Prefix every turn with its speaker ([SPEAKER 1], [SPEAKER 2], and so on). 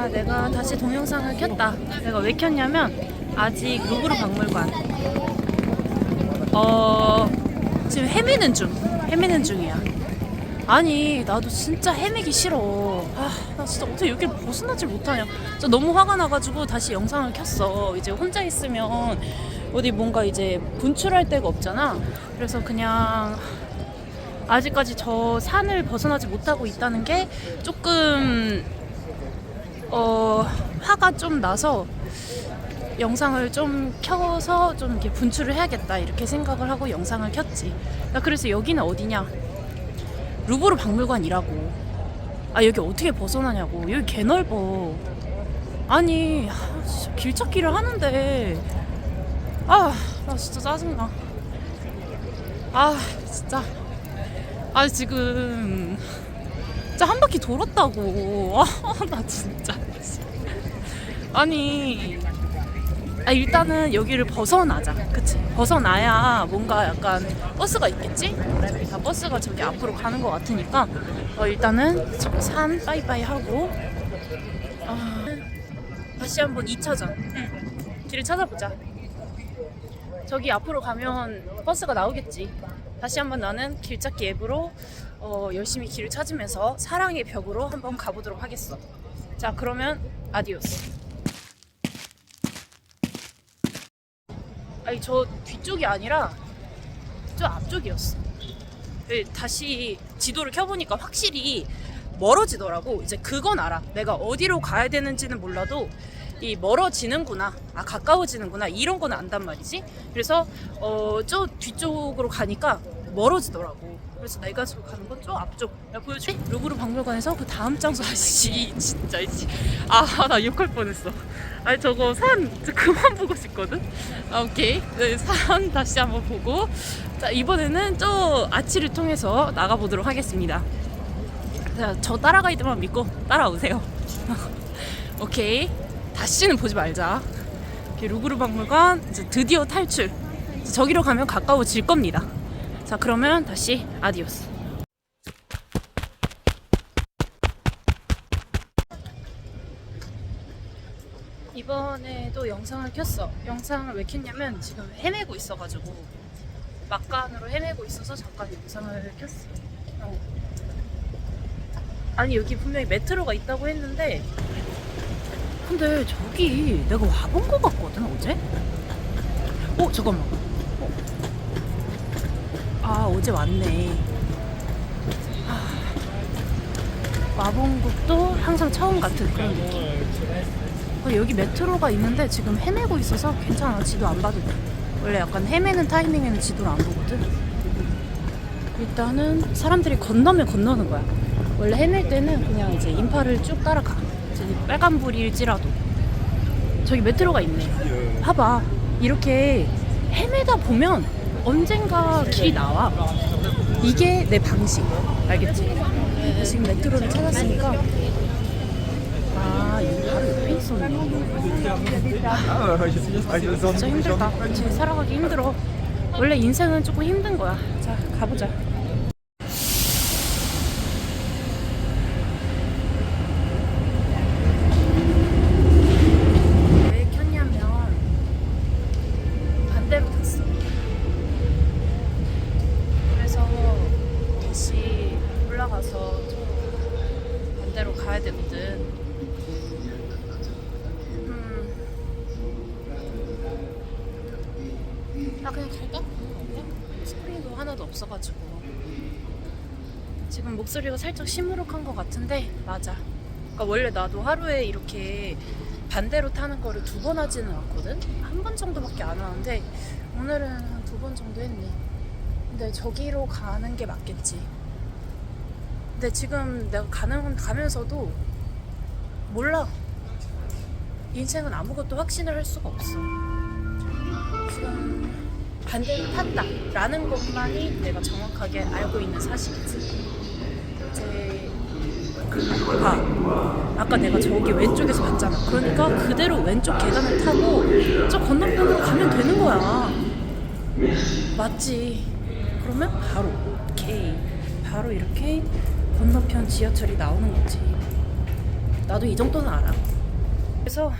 [SPEAKER 1] 자, 내가 다시 동영상을 켰다. 내가 왜 켰냐면 아직 루브르 박물관. 어 지금 헤매는 중. 헤매는 중이야. 아니 나도 진짜 헤매기 싫어. 아나 진짜 어떻게 여기를 벗어나질 못하냐. 진짜 너무 화가 나가지고 다시 영상을 켰어. 이제 혼자 있으면 어디 뭔가 이제 분출할 데가 없잖아. 그래서 그냥 아직까지 저 산을 벗어나지 못하고 있다는 게 조금 어 화가 좀 나서 영상을 좀 켜서 좀 이렇게 분출을 해야겠다 이렇게 생각을 하고 영상을 켰지. 나 그래서 여기는 어디냐? 루브르 박물관이라고. 아 여기 어떻게 벗어나냐고. 여기 개 넓어. 아니 아, 진짜 길찾기를 하는데 아 나 진짜 짜증나. 아 진짜. 아 지금 진짜 한 바퀴 돌았다고. 아, 나 진짜. 아니. 아, 일단은 여기를 벗어나자. 그치? 벗어나야 뭔가 약간 버스가 있겠지? 다 버스가 저기 앞으로 가는 것 같으니까 어, 일단은 저산 빠이빠이 하고 아, 다시 한번 2차전 응. 길을 찾아보자. 저기 앞으로 가면 버스가 나오겠지. 다시 한번 나는 길찾기 앱으로 어, 열심히 길을 찾으면서 사랑의 벽으로 한번 가보도록 하겠어. 자, 그러면 아디오스. 아니 저 뒤쪽이 아니라 저 앞쪽이었어. 그 다시 지도를 켜보니까 확실히 멀어지더라고. 이제 그건 알아. 내가 어디로 가야 되는지는 몰라도 이 멀어지는구나, 아 가까워지는구나 이런 건 안단 말이지. 그래서 어, 저 뒤쪽으로 가니까 멀어지더라고. 그래서 내가 지금 가는 건저 앞쪽. 야 보여줘. 루브르 박물관에서 그 다음 장소 아시지? 진짜 이지. 아나 욕할 뻔했어. 아니 저거 산 그만 보고 싶거든. 아 오케이. 네, 산 다시 한번 보고. 자 이번에는 저 아치를 통해서 나가 보도록 하겠습니다. 자, 저 따라가이드만 믿고 따라오세요. 오케이. 다시는 보지 말자. 루브르 박물관 드디어 탈출. 저기로 가면 가까워질 겁니다. 자, 그러면 다시 아디오스. 이번에도 영상을 켰어. 영상을 왜 켰냐면 지금 헤매고 있어가지고 막간으로 헤매고 있어서 잠깐 영상을 켰어. 어. 아니 여기 분명히 메트로가 있다고 했는데 근데 저기 내가 와본 것 같거든 어제? 어 잠깐만 어. 아 어제 왔네. 아, 와본 것도 항상 처음 같은 그런 느낌. 어, 여기 메트로가 있는데 지금 헤매고 있어서 괜찮아. 지도 안 봐도 돼. 원래 약간 헤매는 타이밍에는 지도를 안 보거든. 일단은 사람들이 건너면 건너는 거야. 원래 헤맬 때는 그냥 이제 인파를 쭉 따라가. 이제 빨간불일지라도. 저기 메트로가 있네. 봐봐. 이렇게 헤매다 보면 언젠가 길이 나와. 이게 내 방식. 알겠지? 지금 메트로를 찾았으니까. 아 여기 바로 옆에 있었네. 진짜 힘들다. 지금 살아가기 힘들어. 원래 인생은 조금 힘든 거야. 자 가보자 되거든. 음. 아 그냥 갈까? 스프링도 하나도 없어가지고 지금 목소리가 살짝 시무룩한 것 같은데 맞아. 그러니까 원래 나도 하루에 이렇게 반대로 타는 거를 두 번 하지는 않거든? 한 번 정도밖에 안 하는데 오늘은 한 두 번 정도 했네. 근데 저기로 가는 게 맞겠지. 근데 지금 내가 가는, 가면서도 몰라. 인생은 아무것도 확신을 할 수가 없어. 지금 반대로 탔다. 라는 것만이 내가 정확하게 알고 있는 사실이지. 이제 그 봐. 아까 내가 저기 왼쪽에서 봤잖아. 그러니까 그대로 왼쪽 계단을 타고 저 건너편으로 가면 되는 거야. 맞지? 그러면 바로 오케이. 바로 이렇게 건너편 지하철이 나오는 거지. 나도 이 정도는 알아. 그래서